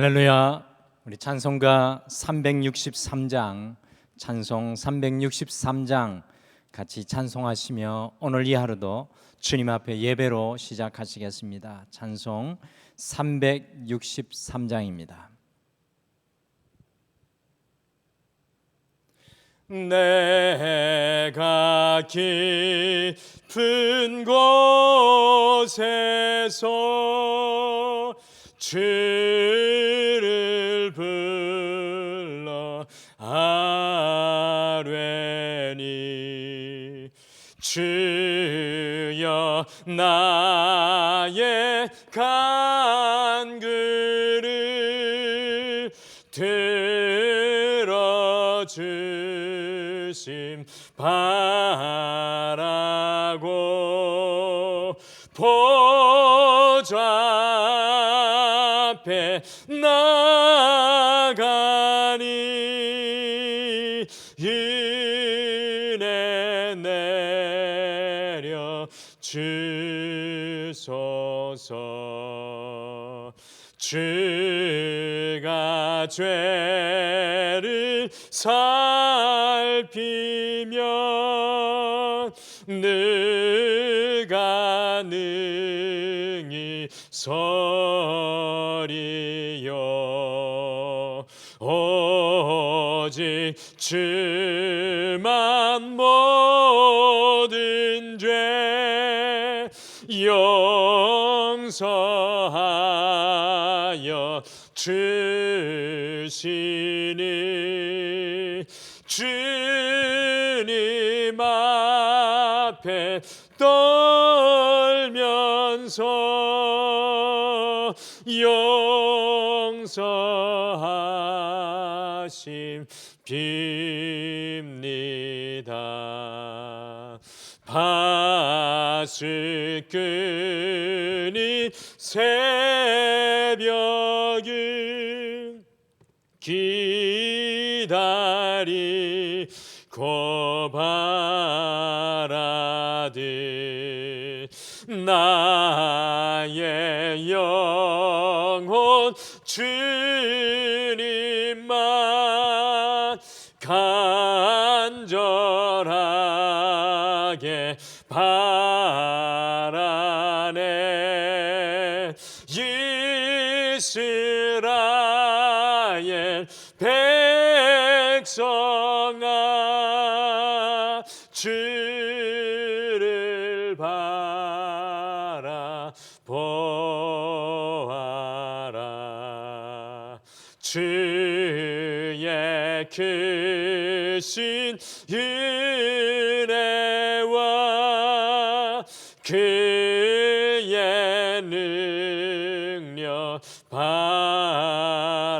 할렐루야. 우리 찬송가 363장 찬송 363장 같이 찬송하시며 오늘 이 하루도 주님 앞에 예배로 시작하시겠습니다. 찬송 363장입니다. 내가 깊은 곳에서 주를 불러 아뢰니 주여 나의 간구를 들어주심. 바 주소서. 주가 죄를 살피면 누가 능히 서리요? 오직 주만 모 용서하여 주시니 주님 앞에 떨면서 용서하심 빕니다. 바스끈이 새벽을 기다리고 바라듯 나의 영혼 주 크신 은혜와 그의 능력 바라라.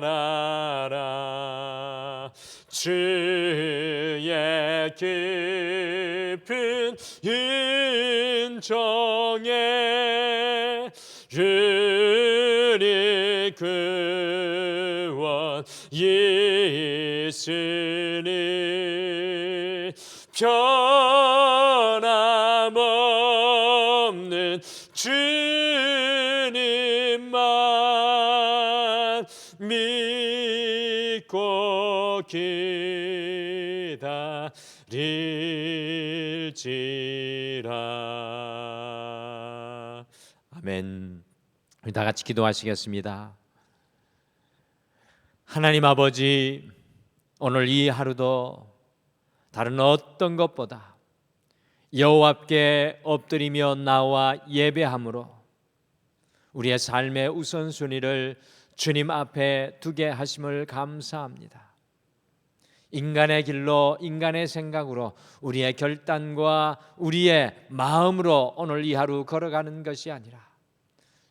주의 깊은 은총에 주리 구원 있으니 기다릴지라. 아멘. 우리 다 같이 기도하시겠습니다. 하나님 아버지 오늘 이 하루도 다른 어떤 것보다 여호와께 엎드리며 나와 예배함으로 우리의 삶의 우선순위를 주님 앞에 두게 하심을 감사합니다. 인간의 길로 인간의 생각으로 우리의 결단과 우리의 마음으로 오늘 이 하루 걸어가는 것이 아니라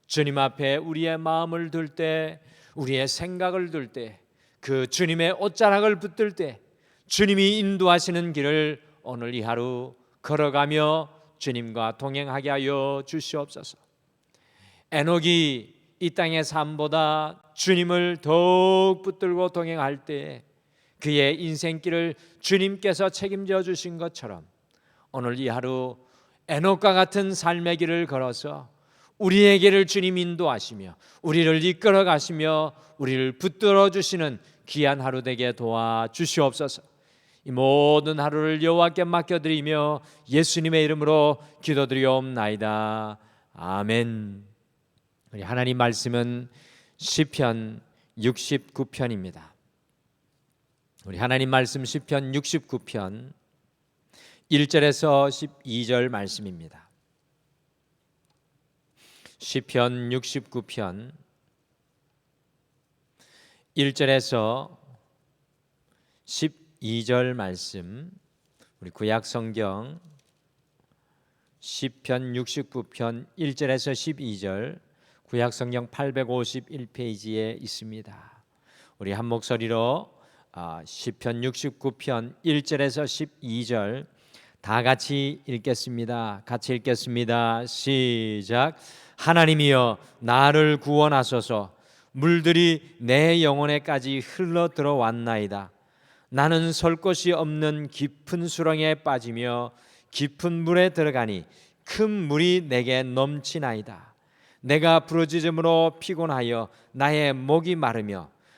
주님 앞에 우리의 마음을 둘 때, 우리의 생각을 둘 때, 그 주님의 옷자락을 붙들 때 주님이 인도하시는 길을 오늘 이 하루 걸어가며 주님과 동행하게 하여 주시옵소서. 에녹이 이 땅의 삶보다 주님을 더욱 붙들고 동행할 때 그의 인생길을 주님께서 책임져 주신 것처럼 오늘 이 하루 에녹과 같은 삶의 길을 걸어서 우리에게를 주님 인도하시며 우리를 이끌어 가시며 우리를 붙들어 주시는 귀한 하루 되게 도와 주시옵소서. 이 모든 하루를 여호와께 맡겨 드리며 예수님의 이름으로 기도드리옵나이다. 아멘. 우리 하나님 말씀은 시편 69편입니다. 우리 하나님 말씀 시편 69편 1절에서 12절 말씀입니다. 시편 69편 1절에서 12절 말씀 우리 구약 성경 시편 69편 1절에서 12절 구약 성경 851페이지에 있습니다. 우리 한 목소리로 아, 시편 69편 1절에서 12절 다 같이 읽겠습니다. 같이 읽겠습니다. 시작. 하나님이여 나를 구원하소서. 물들이 내 영혼에까지 흘러 들어왔나이다. 나는 설 곳이 없는 깊은 수렁에 빠지며 깊은 물에 들어가니 큰 물이 내게 넘치나이다. 내가 부르짖음으로 피곤하여 나의 목이 마르며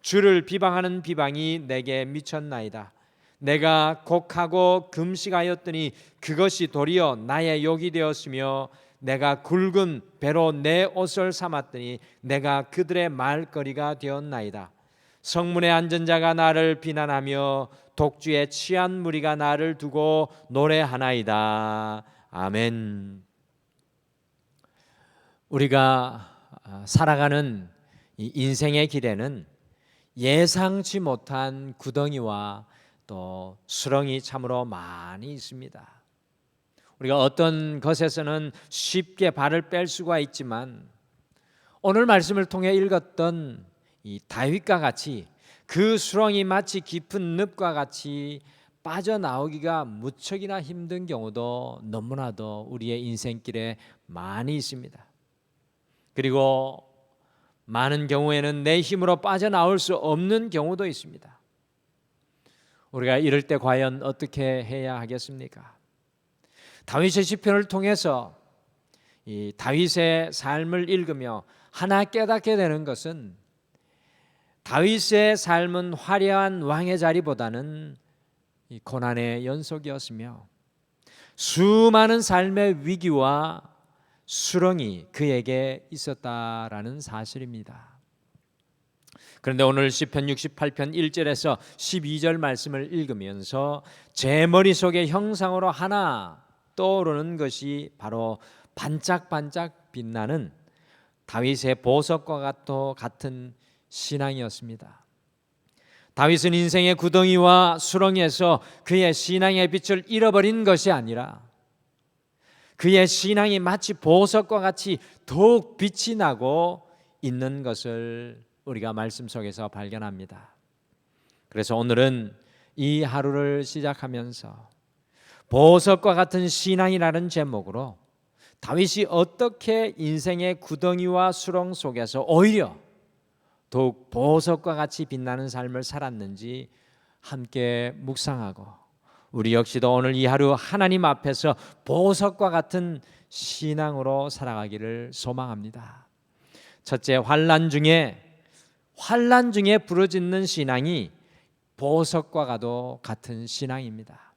주를 비방하는 비방이 내게 미쳤나이다. 내가 곡하고 금식하였더니 그것이 도리어 나의 욕이 되었으며 내가 굵은 배로 내 옷을 삼았더니 내가 그들의 말거리가 되었나이다. 성문에 앉은 자가 나를 비난하며 독주의 취한 무리가 나를 두고 노래하나이다. 아멘. 우리가 살아가는 인생의 길에는 예상치 못한 구덩이와 또 수렁이 참으로 많이 있습니다. 우리가 어떤 것에서는 쉽게 발을 뺄 수가 있지만 오늘 말씀을 통해 읽었던 이 다윗과 같이 그 수렁이 마치 깊은 늪과 같이 빠져나오기가 무척이나 힘든 경우도 너무나도 우리의 인생길에 많이 있습니다. 그리고 많은 경우에는 내 힘으로 빠져나올 수 없는 경우도 있습니다. 우리가 이럴 때 과연 어떻게 해야 하겠습니까? 다윗의 시편을 통해서 이 다윗의 삶을 읽으며 하나 깨닫게 되는 것은 다윗의 삶은 화려한 왕의 자리보다는 이 고난의 연속이었으며 수많은 삶의 위기와 수렁이 그에게 있었다라는 사실입니다. 그런데 오늘 시편 68편 1절에서 12절 말씀을 읽으면서 제 머릿속에 형상으로 하나 떠오르는 것이 바로 반짝반짝 빛나는 다윗의 보석과 같은 신앙이었습니다. 다윗은 인생의 구덩이와 수렁에서 그의 신앙의 빛을 잃어버린 것이 아니라 그의 신앙이 마치 보석과 같이 더욱 빛이 나고 있는 것을 우리가 말씀 속에서 발견합니다. 그래서 오늘은 이 하루를 시작하면서 보석과 같은 신앙이라는 제목으로 다윗이 어떻게 인생의 구덩이와 수렁 속에서 오히려 더욱 보석과 같이 빛나는 삶을 살았는지 함께 묵상하고 우리 역시도 오늘 이 하루 하나님 앞에서 보석과 같은 신앙으로 살아가기를 소망합니다. 첫째 환란 중에 환란 중에 부러짓는 신앙이 보석과도 같은 신앙입니다.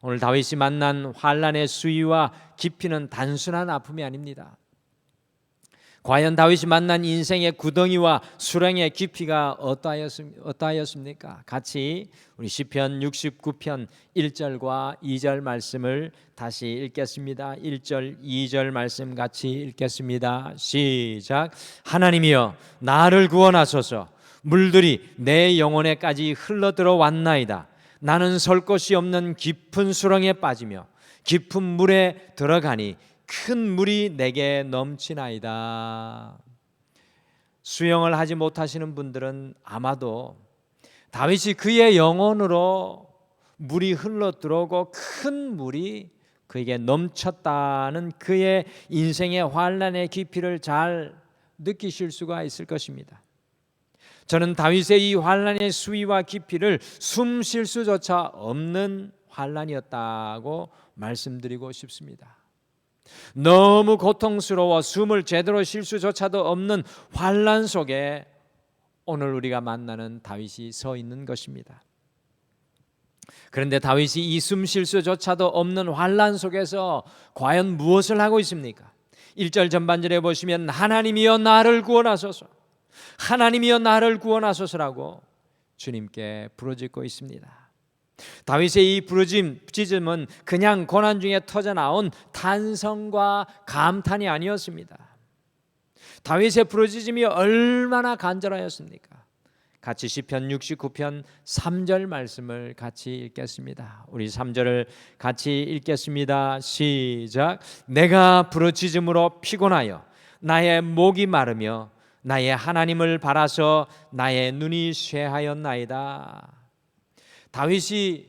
오늘 다윗이 만난 환란의 수위와 깊이는 단순한 아픔이 아닙니다. 과연 다윗이 만난 인생의 구덩이와 수렁의 깊이가 어떠하였습, 니까 같이 우리 시편 69편 1절과 2절 말씀을 다시 읽겠습니다. 1절, 2절 말씀 같이 읽겠습니다. 시작. 하나님이여 나를 구원하소서. 물들이 내 영혼에까지 흘러 들어 왔나이다. 나는 설 곳이 없는 깊은 수렁에 빠지며 깊은 물에 들어가니 큰 물이 내게 넘치나이다. 수영을 하지 못하시는 분들은 아마도 다윗이 그의 영혼으로 물이 흘러 들어오고 큰 물이 그에게 넘쳤다는 그의 인생의 환란의 깊이를 잘 느끼실 수가 있을 것입니다. 저는 다윗의 이 환란의 수위와 깊이를 숨 쉴 수조차 없는 환란이었다고 말씀드리고 싶습니다. 너무 고통스러워 숨을 제대로 쉴 수조차도 없는 환란 속에 오늘 우리가 만나는 다윗이 서 있는 것입니다. 그런데 다윗이 이 숨 쉴 수조차도 없는 환란 속에서 과연 무엇을 하고 있습니까? 1절 전반절에 보시면 하나님이여 나를 구원하소서. 하나님이여 나를 구원하소서라고 주님께 부르짖고 있습니다. 다윗의 이 부르짖음은 그냥 고난 중에 터져 나온 탄성과 감탄이 아니었습니다. 다윗의 부르짖음이 얼마나 간절하였습니까? 같이 시편 69편 3절 말씀을 같이 읽겠습니다. 우리 3절을 같이 읽겠습니다. 시작. 내가 부르짖음으로 피곤하여 나의 목이 마르며 나의 하나님을 바라서 나의 눈이 쇠하였나이다. 다윗이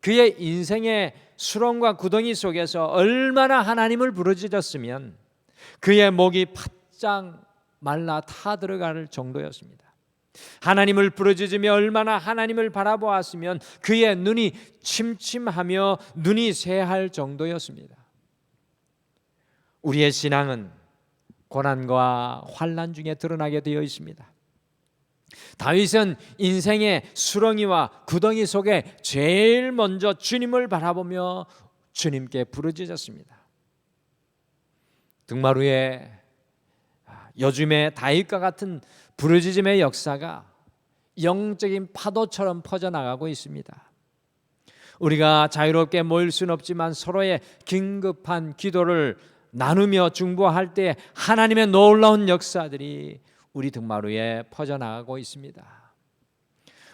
그의 인생의 수렁과 구덩이 속에서 얼마나 하나님을 부르짖었으면 그의 목이 바짝 말라 타 들어갈 정도였습니다. 하나님을 부르짖으며 얼마나 하나님을 바라보았으면 그의 눈이 침침하며 눈이 새할 정도였습니다. 우리의 신앙은 고난과 환란 중에 드러나게 되어 있습니다. 다윗은 인생의 수렁이와 구덩이 속에 제일 먼저 주님을 바라보며 주님께 부르짖었습니다. 등마루에 요즘의 다윗과 같은 부르짖음의 역사가 영적인 파도처럼 퍼져나가고 있습니다. 우리가 자유롭게 모일 수는 없지만 서로의 긴급한 기도를 나누며 중보할 때 하나님의 놀라운 역사들이 우리 등마루에 퍼져나가고 있습니다.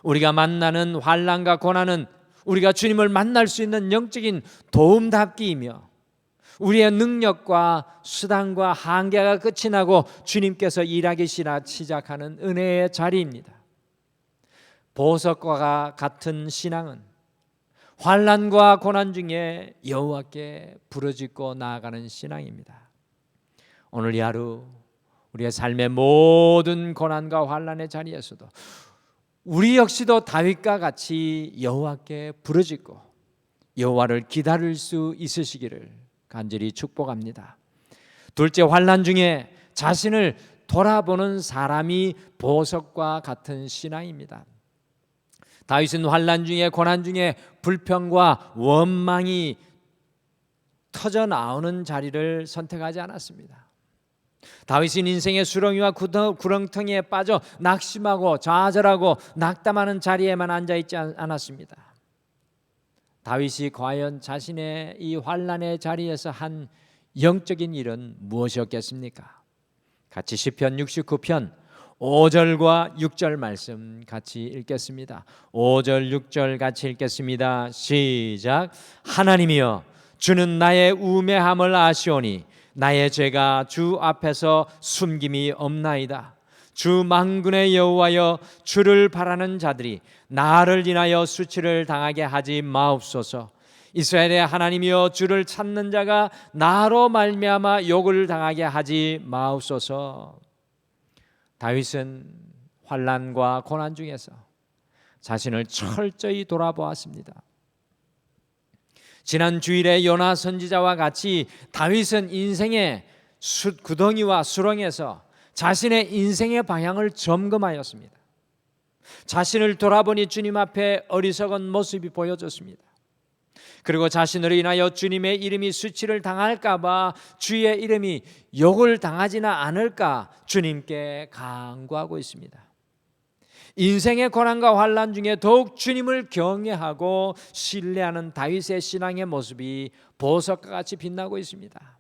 우리가 만나는 환란과 고난은 우리가 주님을 만날 수 있는 영적인 도움닫기이며 우리의 능력과 수단과 한계가 끝이 나고 주님께서 일하기 시작하는 은혜의 자리입니다. 보석과 같은 신앙은 환란과 고난 중에 여호와께 부르짖고 나아가는 신앙입니다. 오늘 이 하루 우리의 삶의 모든 고난과 환란의 자리에서도 우리 역시도 다윗과 같이 여호와께 부르짖고 여호와를 기다릴 수 있으시기를 간절히 축복합니다. 둘째 환란 중에 자신을 돌아보는 사람이 보석과 같은 신앙입니다. 다윗은 환란 중에 고난 중에 불평과 원망이 터져 나오는 자리를 선택하지 않았습니다. 다윗은 인생의 수렁이와 구렁텅이에 빠져 낙심하고 좌절하고 낙담하는 자리에만 앉아 있지 않았습니다. 다윗이 과연 자신의 이 환란의 자리에서 한 영적인 일은 무엇이었겠습니까? 같이 시편 69편 5절과 6절 말씀 같이 읽겠습니다. 5절 6절 같이 읽겠습니다. 시작. 하나님이여 주는 나의 우매함을 아시오니 나의 죄가 주 앞에서 숨김이 없나이다. 주 망군의 여호와여 주를 바라는 자들이 나를 인하여 수치를 당하게 하지 마옵소서. 이스라엘의 하나님이여 주를 찾는 자가 나로 말미암아 욕을 당하게 하지 마옵소서. 다윗은 환란과 고난 중에서 자신을 철저히 돌아보았습니다. 지난 주일에 요나 선지자와 같이 다윗은 인생의 숯 구덩이와 수렁에서 자신의 인생의 방향을 점검하였습니다. 자신을 돌아보니 주님 앞에 어리석은 모습이 보여졌습니다. 그리고 자신으로 인하여 주님의 이름이 수치를 당할까봐 주의 이름이 욕을 당하지는 않을까 주님께 간구하고 있습니다. 인생의 고난과 환란 중에 더욱 주님을 경외하고 신뢰하는 다윗의 신앙의 모습이 보석과 같이 빛나고 있습니다.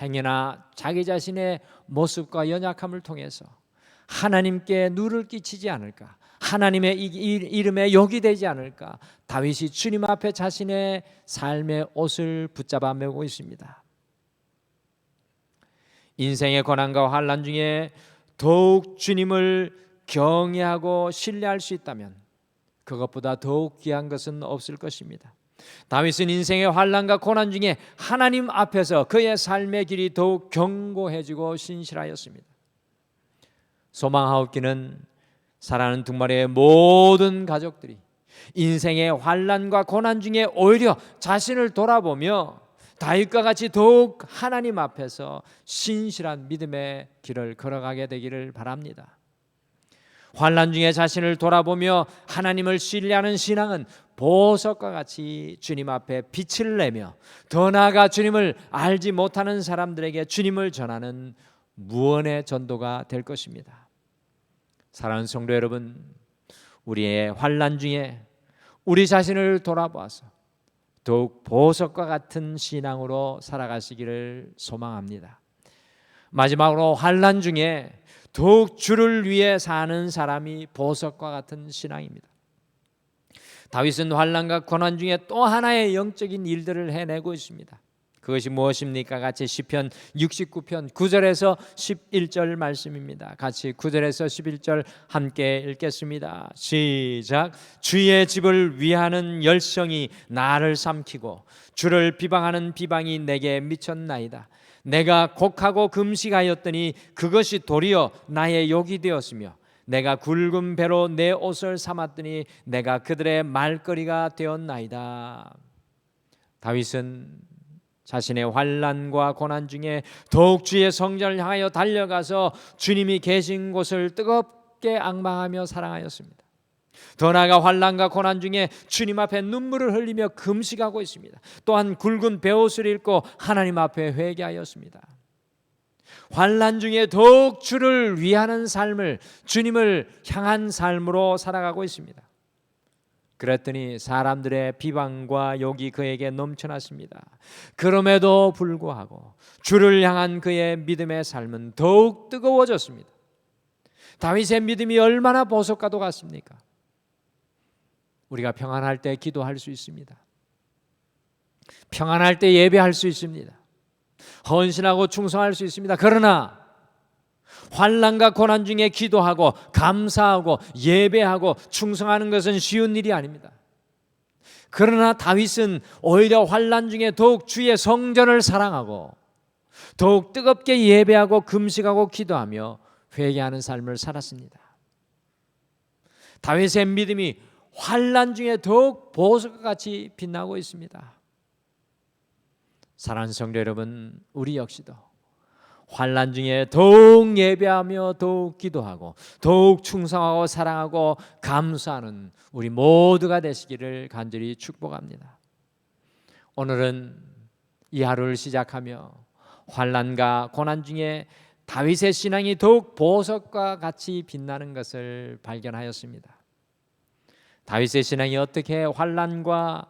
행여나 자기 자신의 모습과 연약함을 통해서 하나님께 누를 끼치지 않을까 하나님의 이름에 욕이 되지 않을까 다윗이 주님 앞에 자신의 삶의 옷을 붙잡아 메고 있습니다. 인생의 고난과 환란 중에 더욱 주님을 경외하고 신뢰할 수 있다면 그것보다 더욱 귀한 것은 없을 것입니다. 다윗은 인생의 환란과 고난 중에 하나님 앞에서 그의 삶의 길이 더욱 견고해지고 신실하였습니다. 소망하옵기는 사랑하는 두 마리의 모든 가족들이 인생의 환란과 고난 중에 오히려 자신을 돌아보며 다윗과 같이 더욱 하나님 앞에서 신실한 믿음의 길을 걸어가게 되기를 바랍니다. 환란 중에 자신을 돌아보며 하나님을 신뢰하는 신앙은 보석과 같이 주님 앞에 빛을 내며 더 나아가 주님을 알지 못하는 사람들에게 주님을 전하는 무언의 전도가 될 것입니다. 사랑하는 성도 여러분, 우리의 환란 중에 우리 자신을 돌아보아서 더욱 보석과 같은 신앙으로 살아가시기를 소망합니다. 마지막으로 환란 중에 더욱 주를 위해 사는 사람이 보석과 같은 신앙입니다. 다윗은 환란과 고난 중에 또 하나의 영적인 일들을 해내고 있습니다. 그것이 무엇입니까? 같이 시편 69편 9절에서 11절 말씀입니다. 같이 9절에서 11절 함께 읽겠습니다. 시작. 주의 집을 위하는 열성이 나를 삼키고 주를 비방하는 비방이 내게 미쳤나이다. 내가 곡하고 금식하였더니 그것이 도리어 나의 욕이 되었으며 내가 굵은 배로 내 옷을 삼았더니 내가 그들의 말거리가 되었나이다. 다윗은 자신의 환란과 고난 중에 더욱 주의 성전을 향하여 달려가서 주님이 계신 곳을 뜨겁게 악망하며 사랑하였습니다. 더 나아가 환란과 고난 중에 주님 앞에 눈물을 흘리며 금식하고 있습니다. 또한 굵은 베옷을 입고 하나님 앞에 회개하였습니다. 환란 중에 더욱 주를 위하는 삶을 주님을 향한 삶으로 살아가고 있습니다. 그랬더니 사람들의 비방과 욕이 그에게 넘쳐났습니다. 그럼에도 불구하고 주를 향한 그의 믿음의 삶은 더욱 뜨거워졌습니다. 다윗의 믿음이 얼마나 보석과도 같습니까? 우리가 평안할 때 기도할 수 있습니다. 평안할 때 예배할 수 있습니다. 헌신하고 충성할 수 있습니다. 그러나 환란과 고난 중에 기도하고 감사하고 예배하고 충성하는 것은 쉬운 일이 아닙니다. 그러나 다윗은 오히려 환란 중에 더욱 주의 성전을 사랑하고 더욱 뜨겁게 예배하고 금식하고 기도하며 회개하는 삶을 살았습니다. 다윗의 믿음이 환란 중에 더욱 보석과 같이 빛나고 있습니다. 사랑하는 성도 여러분, 우리 역시도 환란 중에 더욱 예배하며 더욱 기도하고 더욱 충성하고 사랑하고 감사하는 우리 모두가 되시기를 간절히 축복합니다. 오늘은 이 하루를 시작하며 환란과 고난 중에 다윗의 신앙이 더욱 보석과 같이 빛나는 것을 발견하였습니다. 다윗의 신앙이 어떻게 환란과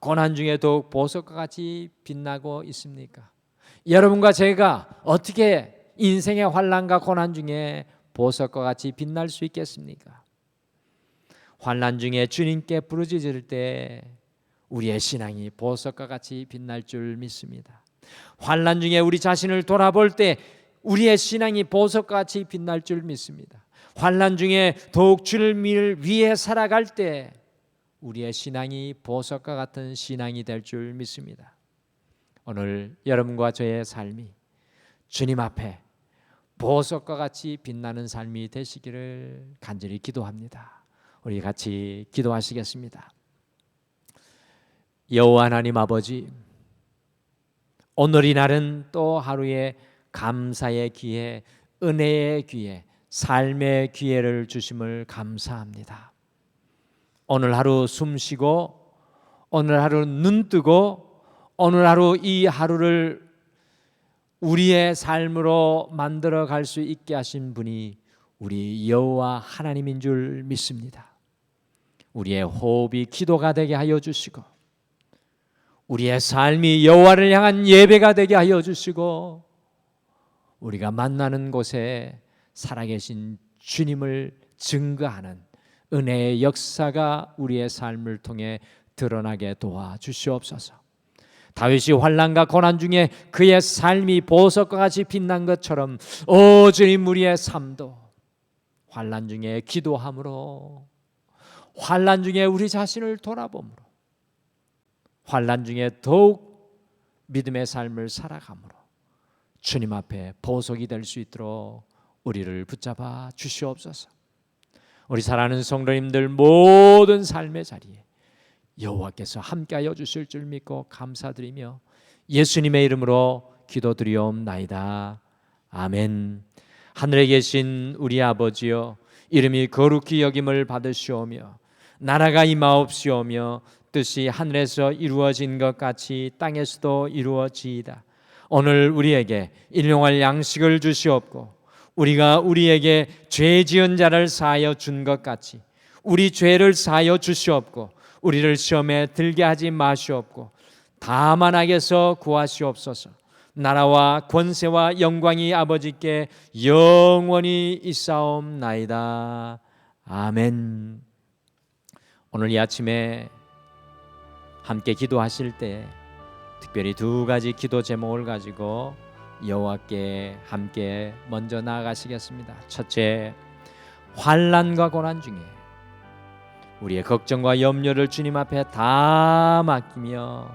고난 중에 더욱 보석과 같이 빛나고 있습니까? 여러분과 제가 어떻게 인생의 환란과 고난 중에 보석과 같이 빛날 수 있겠습니까? 환란 중에 주님께 부르짖을 때 우리의 신앙이 보석과 같이 빛날 줄 믿습니다. 환란 중에 우리 자신을 돌아볼 때 우리의 신앙이 보석과 같이 빛날 줄 믿습니다. 환란 중에 더욱 주를 위해 살아갈 때 우리의 신앙이 보석과 같은 신앙이 될 줄 믿습니다. 오늘 여러분과 저의 삶이 주님 앞에 보석과 같이 빛나는 삶이 되시기를 간절히 기도합니다. 우리 같이 기도하시겠습니다. 여호와 하나님 아버지 오늘 이 날은 또 하루의 감사의 기회, 은혜의 기회, 삶의 기회를 주심을 감사합니다. 오늘 하루 숨 쉬고 오늘 하루 눈 뜨고 오늘 하루 이 하루를 우리의 삶으로 만들어 갈 수 있게 하신 분이 우리 여호와 하나님인 줄 믿습니다. 우리의 호흡이 기도가 되게 하여 주시고 우리의 삶이 여호와를 향한 예배가 되게 하여 주시고 우리가 만나는 곳에 살아계신 주님을 증거하는 은혜의 역사가 우리의 삶을 통해 드러나게 도와 주시옵소서. 다윗이 환란과 고난 중에 그의 삶이 보석과 같이 빛난 것처럼 오 주님 우리의 삶도 환란 중에 기도함으로 환란 중에 우리 자신을 돌아봄으로 환란 중에 더욱 믿음의 삶을 살아감으로 주님 앞에 보석이 될 수 있도록 우리를 붙잡아 주시옵소서. 우리 사랑하는 성도님들 모든 삶의 자리에 여호와께서 함께하여 주실 줄 믿고 감사드리며 예수님의 이름으로 기도드리옵나이다. 아멘. 하늘에 계신 우리 아버지여 이름이 거룩히 여김을 받으시오며 나라가 임하옵시오며 뜻이 하늘에서 이루어진 것 같이 땅에서도 이루어지이다. 오늘 우리에게 일용할 양식을 주시옵고 우리가 우리에게 죄 지은 자를 사하여 준 것 같이 우리 죄를 사하여 주시옵고 우리를 시험에 들게 하지 마시옵고 다만 악에서 구하시옵소서. 나라와 권세와 영광이 아버지께 영원히 있사옵나이다. 아멘. 오늘 이 아침에 함께 기도하실 때 특별히 두 가지 기도 제목을 가지고 여호와께 함께 먼저 나아가시겠습니다. 첫째, 환란과 고난 중에 우리의 걱정과 염려를 주님 앞에 다 맡기며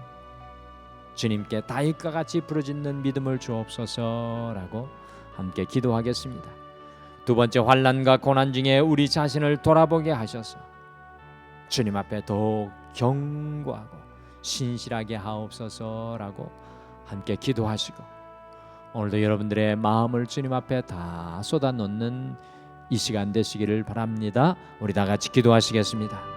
주님께 다윗과 같이 부르짖는 믿음을 주옵소서라고 함께 기도하겠습니다. 두 번째 환란과 고난 중에 우리 자신을 돌아보게 하셔서 주님 앞에 더욱 경고하고 신실하게 하옵소서라고 함께 기도하시고 오늘도 여러분들의 마음을 주님 앞에 다 쏟아놓는 이 시간 되시기를 바랍니다. 우리 다 같이 기도하시겠습니다.